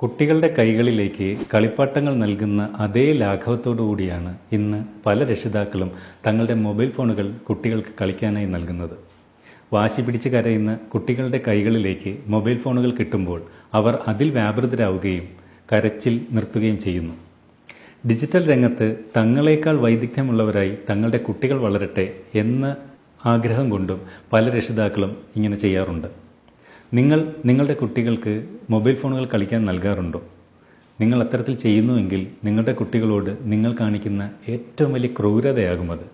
കുട്ടികളുടെ കൈകളിലേക്ക് കളിപ്പാട്ടങ്ങൾ നൽകുന്ന അതേ കൂടിയാണ് ഇന്ന് പല രക്ഷിതാക്കളും തങ്ങളുടെ മൊബൈൽ ഫോണുകൾ കുട്ടികൾക്ക് കളിക്കാനായി നൽകുന്നത്. വാശി പിടിച്ച് കരയുന്ന കുട്ടികളുടെ കൈകളിലേക്ക് മൊബൈൽ ഫോണുകൾ കിട്ടുമ്പോൾ അവർ അതിൽ വ്യാപൃതരാവുകയും കരച്ചിൽ നിർത്തുകയും ചെയ്യുന്നു. ഡിജിറ്റൽ രംഗത്ത് തങ്ങളെക്കാൾ വൈദഗ്ധ്യമുള്ളവരായി തങ്ങളുടെ കുട്ടികൾ വളരട്ടെ എന്ന ആഗ്രഹം കൊണ്ടും പല രക്ഷിതാക്കളും ഇങ്ങനെ ചെയ്യാറുണ്ട്. നിങ്ങൾ നിങ്ങളുടെ കുട്ടികൾക്ക് മൊബൈൽ ഫോണുകൾ കളിക്കാൻ നൽകാറുണ്ടോ? നിങ്ങൾ അത്തരത്തിൽ ചെയ്യുന്നുവെങ്കിൽ നിങ്ങളുടെ കുട്ടികളോട് നിങ്ങൾ കാണിക്കുന്ന ഏറ്റവും വലിയ ക്രൂരതയാകും അത്.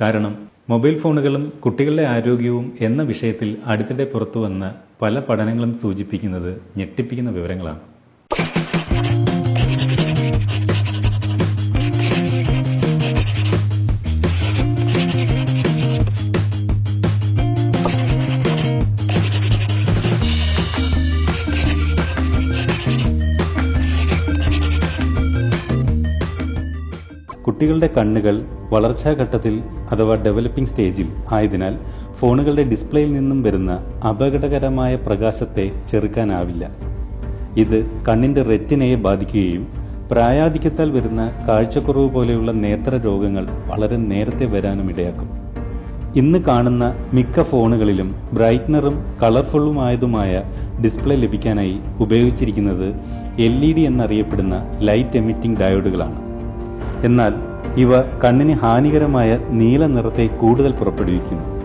കാരണം മൊബൈൽ ഫോണുകളും കുട്ടികളുടെ ആരോഗ്യവും എന്ന വിഷയത്തിൽ അടുത്തിടെ പുറത്തു വന്ന പല പഠനങ്ങളും സൂചിപ്പിക്കുന്നത് ഞെട്ടിപ്പിക്കുന്ന വിവരങ്ങളാണ്. കുട്ടികളുടെ കണ്ണുകൾ വളർച്ചാ ഘട്ടത്തിൽ അഥവാ ഡെവലപ്പിംഗ് സ്റ്റേജിൽ ആയതിനാൽ ഫോണുകളുടെ ഡിസ്പ്ലേയിൽ നിന്നും വരുന്ന അപകടകരമായ പ്രകാശത്തെ ചെറുക്കാനാവില്ല. ഇത് കണ്ണിന്റെ റെറ്റിനയെ ബാധിക്കുകയും പ്രായാധിക്യത്താൽ വരുന്ന കാഴ്ചക്കുറവ് പോലെയുള്ള നേത്ര രോഗങ്ങൾ വളരെ നേരത്തെ വരാനും ഇടയാക്കും. ഇന്ന് കാണുന്ന മിക്ക ഫോണുകളിലും ബ്രൈറ്റ്നറും കളർഫുള്ളുമായതുമായ ഡിസ്പ്ലേ ലഭിക്കാനായി ഉപയോഗിച്ചിരിക്കുന്നത് എൽ ഇ ഡി എന്നറിയപ്പെടുന്ന ലൈറ്റ് എമിറ്റിംഗ് ഡയോഡുകളാണ്. എന്നാൽ ഇവ കണ്ണിന് ഹാനികരമായ നീല നിറത്തെ കൂടുതൽ പുറപ്പെടുവിക്കുന്നു.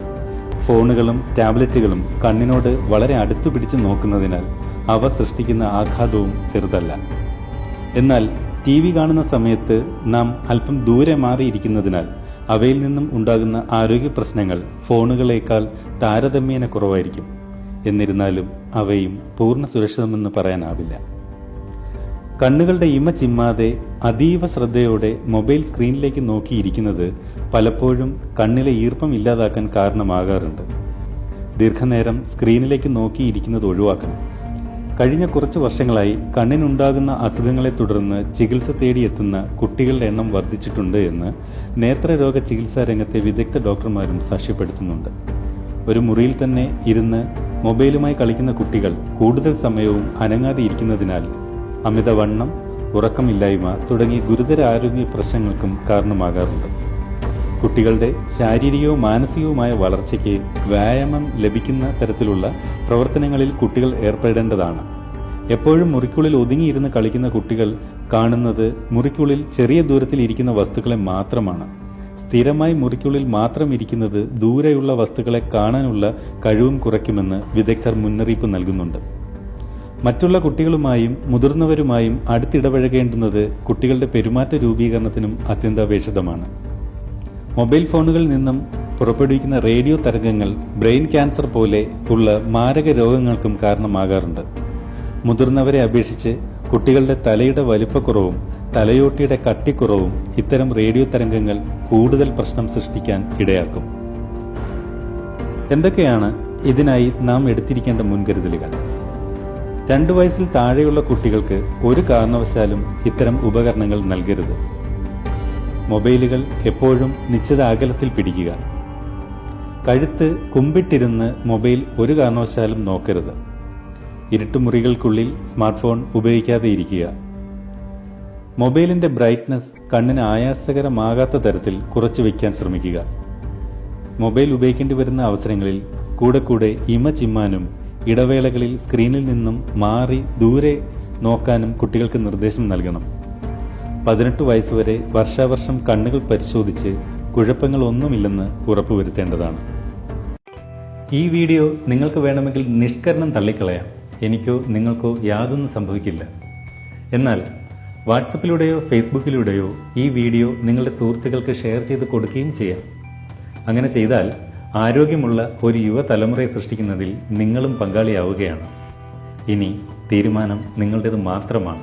ഫോണുകളും ടാബ്ലറ്റുകളും കണ്ണിനോട് വളരെ അടുത്തു പിടിച്ച് നോക്കുന്നതിനാൽ അവ സൃഷ്ടിക്കുന്ന ആഘാതവും ചെറുതല്ല. എന്നാൽ ടി വി കാണുന്ന സമയത്ത് നാം അല്പം ദൂരെ മാറിയിരിക്കുന്നതിനാൽ അവയിൽ നിന്നും ഉണ്ടാകുന്ന ആരോഗ്യ പ്രശ്നങ്ങൾ ഫോണുകളേക്കാൾ താരതമ്യേന കുറവായിരിക്കും. എന്നിരുന്നാലും അവയും പൂർണ സുരക്ഷിതമെന്ന് പറയാനാവില്ല. കണ്ണുകളുടെ ഇമ ചിമ്മാതെ അതീവ ശ്രദ്ധയോടെ മൊബൈൽ സ്ക്രീനിലേക്ക് നോക്കിയിരിക്കുന്നത് പലപ്പോഴും കണ്ണിലെ ഈർപ്പം ഇല്ലാതാക്കാൻ കാരണമാകാറുണ്ട്. ദീർഘനേരം സ്ക്രീനിലേക്ക് നോക്കിയിരിക്കുന്നത് ഒഴിവാക്കണം. കഴിഞ്ഞ കുറച്ച് വർഷങ്ങളായി കണ്ണിനുണ്ടാകുന്ന അസുഖങ്ങളെ തുടർന്ന് ചികിത്സ തേടിയെത്തുന്ന കുട്ടികളുടെ എണ്ണം വർദ്ധിച്ചിട്ടുണ്ട് എന്ന് നേത്രരോഗ ചികിത്സാ രംഗത്തെ വിദഗ്ധ ഡോക്ടർമാരും സാക്ഷ്യപ്പെടുത്തുന്നുണ്ട്. ഒരു മുറിയിൽ തന്നെ ഇരുന്ന് മൊബൈലുമായി കളിക്കുന്ന കുട്ടികൾ കൂടുതൽ സമയവും അനങ്ങാതെ ഇരിക്കുന്നതിനാൽ അമിതവണ്ണം ഉറക്കമില്ലായ്മ തുടങ്ങി ഗുരുതര ആരോഗ്യ പ്രശ്നങ്ങൾക്കും കാരണമാകാറുണ്ട്. കുട്ടികളുടെ ശാരീരികവും മാനസികവുമായ വളർച്ചയ്ക്ക് വ്യായാമം ലഭിക്കുന്ന തരത്തിലുള്ള പ്രവർത്തനങ്ങളിൽ കുട്ടികൾ ഏർപ്പെടേണ്ടതാണ്. എപ്പോഴും മുറിക്കുള്ളിൽ ഒതുങ്ങിയിരുന്ന് കളിക്കുന്ന കുട്ടികൾ കാണുന്നത് മുറിക്കുള്ളിൽ ചെറിയ ദൂരത്തിൽ ഇരിക്കുന്ന വസ്തുക്കളെ മാത്രമാണ്. സ്ഥിരമായി മുറിക്കുള്ളിൽ മാത്രം ഇരിക്കുന്നത് ദൂരെയുള്ള വസ്തുക്കളെ കാണാനുള്ള കഴിവും കുറയ്ക്കുമെന്ന് വിദഗ്ധർ മുന്നറിയിപ്പ് നൽകുന്നുണ്ട്. മറ്റുള്ള കുട്ടികളുമായും മുതിർന്നവരുമായും അടുത്തിടപഴകേണ്ടുന്നത് കുട്ടികളുടെ പെരുമാറ്റ രൂപീകരണത്തിനും അത്യന്താപേക്ഷിതമാണ്. മൊബൈൽ ഫോണുകളിൽ നിന്നും പുറപ്പെടുവിക്കുന്ന റേഡിയോ തരംഗങ്ങൾ ബ്രെയിൻ ക്യാൻസർ പോലെ ഉള്ള മാരക രോഗങ്ങൾക്കും കാരണമാകാറുണ്ട്. മുതിർന്നവരെ അപേക്ഷിച്ച് കുട്ടികളുടെ തലയുടെ വലിപ്പക്കുറവും തലയോട്ടിയുടെ കട്ടിക്കുറവും ഇത്തരം റേഡിയോ തരംഗങ്ങൾ കൂടുതൽ പ്രശ്നം സൃഷ്ടിക്കാൻ ഇടയാക്കും. എന്തൊക്കെയാണ് ഇതിനായി നാം എടുത്തിരിക്കേണ്ട മുൻകരുതലുകൾ? രണ്ടു വയസ്സിൽ താഴെയുള്ള കുട്ടികൾക്ക് ഒരു കാരണവശാലും ഇത്തരം ഉപകരണങ്ങൾ നൽകരുത്. മൊബൈലുകൾ എപ്പോഴും നിശ്ചിത അകലത്തിൽ പിടിക്കുക. കഴുത്ത് കുമ്പിട്ടിരുന്ന് മൊബൈൽ ഒരു കാരണവശാലും നോക്കരുത്. ഇരുട്ടുമുറികൾക്കുള്ളിൽ സ്മാർട്ട് ഫോൺ ഉപയോഗിക്കാതെ ഇരിക്കുക. മൊബൈലിന്റെ ബ്രൈറ്റ്നസ് കണ്ണിന് ആയാസകരമാകാത്ത തരത്തിൽ കുറച്ചു വയ്ക്കാൻ ശ്രമിക്കുക. മൊബൈൽ ഉപയോഗിക്കേണ്ടി വരുന്ന അവസരങ്ങളിൽ കൂടെ കൂടെ ഇമ ചിമ്മാനും ഇടവേളകളിൽ സ്ക്രീനിൽ നിന്നും മാറി ദൂരെ നോക്കാനും കുട്ടികൾക്ക് നിർദ്ദേശം നൽകണം. പതിനെട്ട് വയസ്സുവരെ വർഷാവർഷം കണ്ണുകൾ പരിശോധിച്ച് കുഴപ്പങ്ങൾ ഒന്നുമില്ലെന്ന് ഉറപ്പുവരുത്തേണ്ടതാണ്. ഈ വീഡിയോ നിങ്ങൾക്ക് വേണമെങ്കിൽ നിഷ്കരണം തള്ളിക്കളയാം. എനിക്കോ നിങ്ങൾക്കോ യാതൊന്നും സംഭവിക്കില്ല. എന്നാൽ വാട്സപ്പിലൂടെയോ ഫേസ്ബുക്കിലൂടെയോ ഈ വീഡിയോ നിങ്ങളുടെ സുഹൃത്തുക്കൾക്ക് ഷെയർ ചെയ്ത് കൊടുക്കുകയും ചെയ്യാം. അങ്ങനെ ചെയ്താൽ ആരോഗ്യമുള്ള ഒരു യുവതലമുറയെ സൃഷ്ടിക്കുന്നതിൽ നിങ്ങളും പങ്കാളിയാവുകയാണ്. ഇനി തീരുമാനം നിങ്ങളുടേത് മാത്രമാണ്.